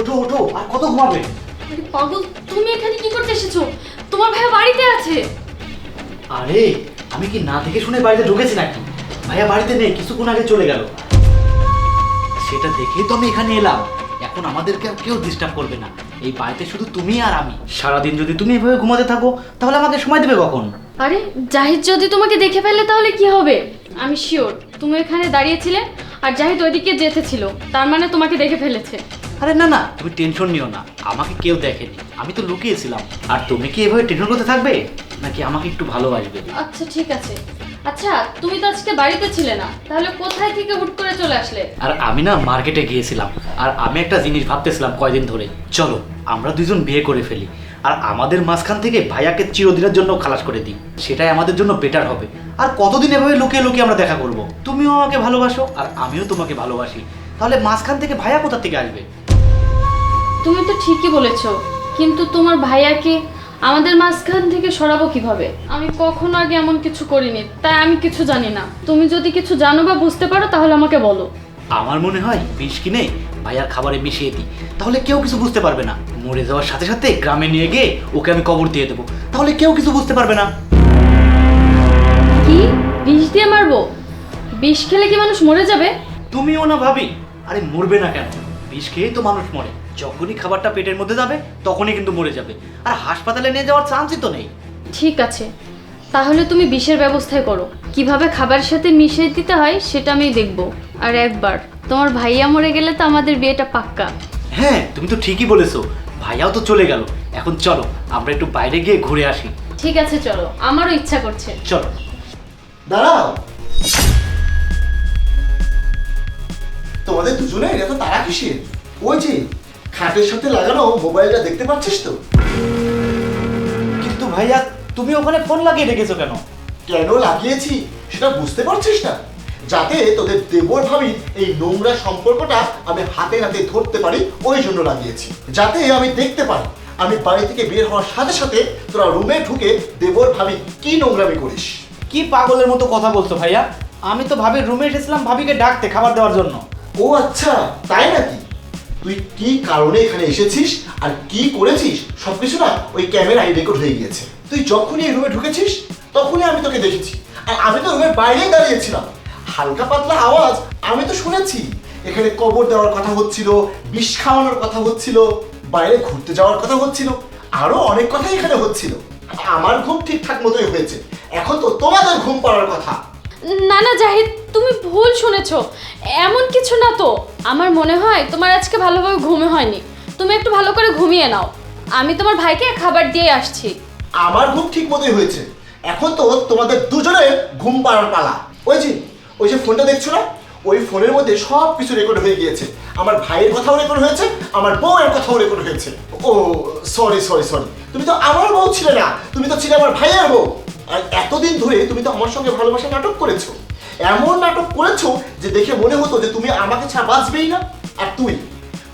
ওঠো আর কত ঘুমাবে? আরে পাগল তুমি এখানে কি করতে এসেছ? তোমার ভাইয়া বাড়িতে আছে। আরে আমি কি না দেখে শুনে বাড়িতে ঢুকেছি নাকি? ভাইয়া বাড়িতে নেই কিছুক্ষণ আগে চলে গেল। সেটা দেখেই তো আমি এখানে এলাম। এখন আমাদেরকে আর কেউ ডিস্টার্ব করবে না। এই বাড়িতে শুধু তুমি আর আমি। সারাদিন যদি তুমি এভাবে ঘুমাতে থাকো তাহলে আমাকে সময় দেবে কখন? আরে জাহিদ যদি তোমাকে দেখে ফেলে তাহলে কি হবে? আমি শিওর তুমি এখানে দাঁড়িয়েছিলে আর জাহিদ ওইদিকে যেতেছিল তার মানে তোমাকে দেখে ফেলেছে। আরে না না। তুমি টেনশন নিও না আমাকে কেউ দেখেনি। আমি তো লুকিয়েছিলাম। আর তুমি কি এভাবে টেনশন করতে থাকবে? নাকি আমাকে একটু ভালোবাসবে? আচ্ছা ঠিক আছে। আচ্ছা তুমি তো আজকে বাড়িতে ছিলে না। তাহলে কোথায় থেকে হুট করে চলে আসলে? আর আমি না মার্কেটে গিয়েছিলাম। আর আমি একটা জিনিস ভাবতেছিলাম কয়দিন ধরে। চলো আমরা দুজন বিয়ে করে ফেলি। আর আমাদের মাঝখান থেকে ভাইয়াকে চিরদিনের জন্য খালাস করে দিই। সেটাই আমাদের জন্য বেটার হবে। আর কতদিন এভাবে লুকিয়ে লুকিয়ে আমরা দেখা করব? তুমিও আমাকে ভালোবাসো আর আমিও তোমাকে ভালোবাসি। তাহলে মাঝখান থেকে ভাইয়া কোথা থেকে আসবে? তুমি তো ঠিকই বলেছ কিন্তু তোমার ভাইয়াকে আমাদের মাঝখান থেকে সরাবো কীভাবে? আমি কখনো আগে এমন কিছু করিনি তাই আমি কিছু জানি না। তুমি যদি কিছু জানো বা বুঝতে পারো তাহলে আমাকে বলো। আমার মনে হয় বিষ কিনে ভাইয়ার খাবারে মিশিয়ে দিই। তাহলে কেউ কিছু বুঝতে পারবে না। মরে যাওয়ার সাথে সাথে গ্রামে নিয়ে গিয়ে ওকে আমি কবর দিয়ে দেবো। তাহলে কেউ কিছু বুঝতে পারবে না। কি? বিষ দিয়ে মারবো? বিষ খেলে কি মানুষ মরে যাবে? তুমিও না ভাবি আরে মরবে না কেন? বিষ খেয়েই তো মানুষ মরে। যখনই খাবারটা পেটের মধ্যে যাবে তখনই কিন্তু মরে যাবে। আর হাসপাতালে নিয়ে যাওয়ার চান্সই তো নেই। ঠিক আছে। তাহলে তুমি বিষের ব্যবস্থায় করো। কীভাবে খাবারের সাথে মিশিয়ে দিতে হয় সেটা আমি দেখব। আর একবার তোমার ভাইয়া মরে গেলে তো আমাদের বিয়েটা পাক্কা। হ্যাঁ তুমি তো ঠিকই বলেছ। ভাইয়াও তো চলে গেল। এখন চলো আমরা একটু বাইরে গিয়ে ঘুরে আসি। ঠিক আছে চলো। আমারও ইচ্ছা করছে। চলো। দাঁড়াও। তোমাদের দুজনের এত তারা কিসের? ওই যে খাটের সাথে লাগানো মোবাইলটা দেখতে পাচ্ছিস তো? কিন্তু ভাইয়া তুমি ওখানে ফোন লাগিয়ে রেখেছো কেন? কেন লাগিয়েছি? সেটা বুঝতে পারছিস না। যাতে তোদের দেবর ভাবির এই নোংরা সম্পর্কটা আমি হাতে হাতে ধরতে পারি ওই জন্য লাগিয়েছি। যাতে আমি দেখতে পারি আমি বাড়ি থেকে বের হওয়ার সাথে সাথে তোরা রুমে ঢুকে দেবর ভাবি কি নোংরামি করিস? কি পাগলের মতো কথা বলছো ভাইয়া? আমি তো ভাবির রুমে এসেছিলাম ভাবিকে ডাকতে খাবার দেওয়ার জন্য। ও আচ্ছা তাই নাকি? তুই কি কারণে এখানে এসেছিস আর কি করেছিস? সবকিছু না ওই ক্যামেরায় রেকর্ড হয়ে গিয়েছে। তুই যখনই এই রুমে ঢুকেছিস, তখনই আমি তোকে দেখেছি। আর আমি তো রুমের বাইরেই দাঁড়িয়েছিলাম। হালকা পাতলা আওয়াজ আমি তো শুনেছি। এখানে কবর দেওয়ার কথা হচ্ছিল, বিষ খাওয়ানোর কথা হচ্ছিল, বাইরে ঘুরতে যাওয়ার কথা হচ্ছিল, আরও অনেক কথাই এখানে হচ্ছিল। আমার ঘুম ঠিকঠাক মতোই হয়েছে। এখন তো তোমাদের ঘুম পাড়ার কথা। না না, জাহিদ ভুল শুনেছ? এমন কিছু না তো। আমার মনে হয় তোমার আজকে ভালোভাবে ঘুমে হয়নি। তুমি একটু ভালো করে ঘুমিয়ে নাও। আমি তোমার ভাইকে খাবার দিয়ে আসছি। আমার ঘুম ঠিক মতোই হয়েছে। এখন তো তোমাদের দুজনের ঘুম পাড়ার পালা। ওই যে ওই যে ফোনটা দেখছ না? ওই ফোনের মধ্যে সব কিছু রেকর্ড হয়ে গিয়েছে। আমার ভাইয়ের কথাও রেকর্ড হয়েছে, আমার বউয়ের কথাও রেকর্ড হয়েছে। ও সরি সরি সরি তুমি তো আমার বউ ছিলে না। তুমি তো ছিলে আমার ভাইয়ের বউ। আর এতদিন ধরে তুমি তো আমার সঙ্গে ভালোবাসা নাটক করেছ। এমন নাটক করেছ যে দেখে মনে হতো যে তুমি আমাকে ছাড়া বাঁচবেই না। আর তুই?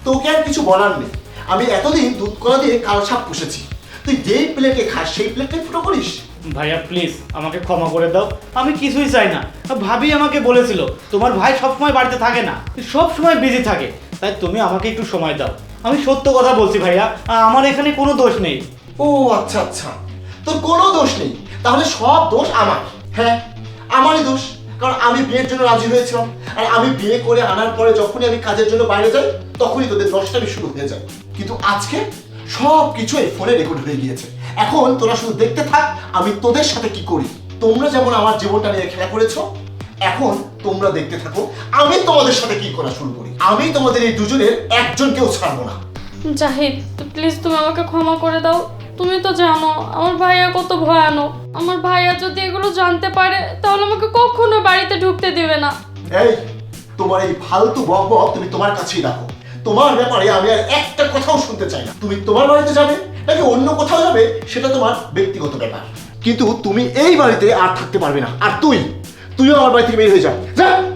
তোকে আর কিছু বলার নেই। আমি এতদিন দুধ কলা দিয়ে কাল সাপ পুষেছি। তুই যেই প্লেটে খাস সেই প্লেটে ফুটো করিস? ভাইয়া প্লিজ আমাকে ক্ষমা করে দাও। আমি কিছুই চাই না। ভাবি আমাকে বলেছিল তোমার ভাই সবসময় বাড়িতে থাকে না। সব সময় বিজি থাকে। তাই তুমি আমাকে একটু সময় দাও। আমি সত্য কথা বলছি ভাইয়া আমার এখানে কোনো দোষ নেই। ও আচ্ছা আচ্ছা। তোর কোনো দোষ নেই। তাহলে সব দোষ আমার। হ্যাঁ আমারই দোষ। কারণ আমি বিয়ের জন্য রাজি হয়েছিলাম। আর আমি বিয়ে করে আনার পরে যখনই আমি কাজের জন্য বাইরে যাই, তখনই তোদের নষ্টামি শুরু হয়ে যায় কিন্তু আজকে সব কিছু এই ফোনে রেকর্ড হয়ে গিয়েছে। এখন তোরা শুধু দেখতে থাক, আমি তোদের সাথে কি করি। তোমরা যেমন আমার জীবনটা নিয়ে খেলা করেছ, এখন তোমরা দেখতে থাকো, আমি তোমাদের সাথে কি করা শুরু করি। আমি তোমাদের এই দুজনের একজনকেও ছাড়বো না। জাহিদ প্লিজ তুমি আমাকে ক্ষমা করে দাও। তুমি তো জানো, আমার ভাইয়া কত ভয়ানক। আমার ভাইয়া যদি এগুলো জানতে পারে, তাহলে আমাকে কখনো বাড়িতে ঢুকতে দেবে না। এই, তোমার এই ফালতু বক তুমি তোমার কাছেই রাখো। তোমার ব্যাপারে আমি আর একটা কথাও শুনতে চাই না। তুমি তোমার বাড়িতে যাবে নাকি অন্য কোথাও যাবে, সেটা তোমার ব্যক্তিগত ব্যাপার। কিন্তু তুমি এই বাড়িতে আর থাকতে পারবে না। আর তুই? তুইও আমার বাড়ি থেকে বের হয়ে যা। যা!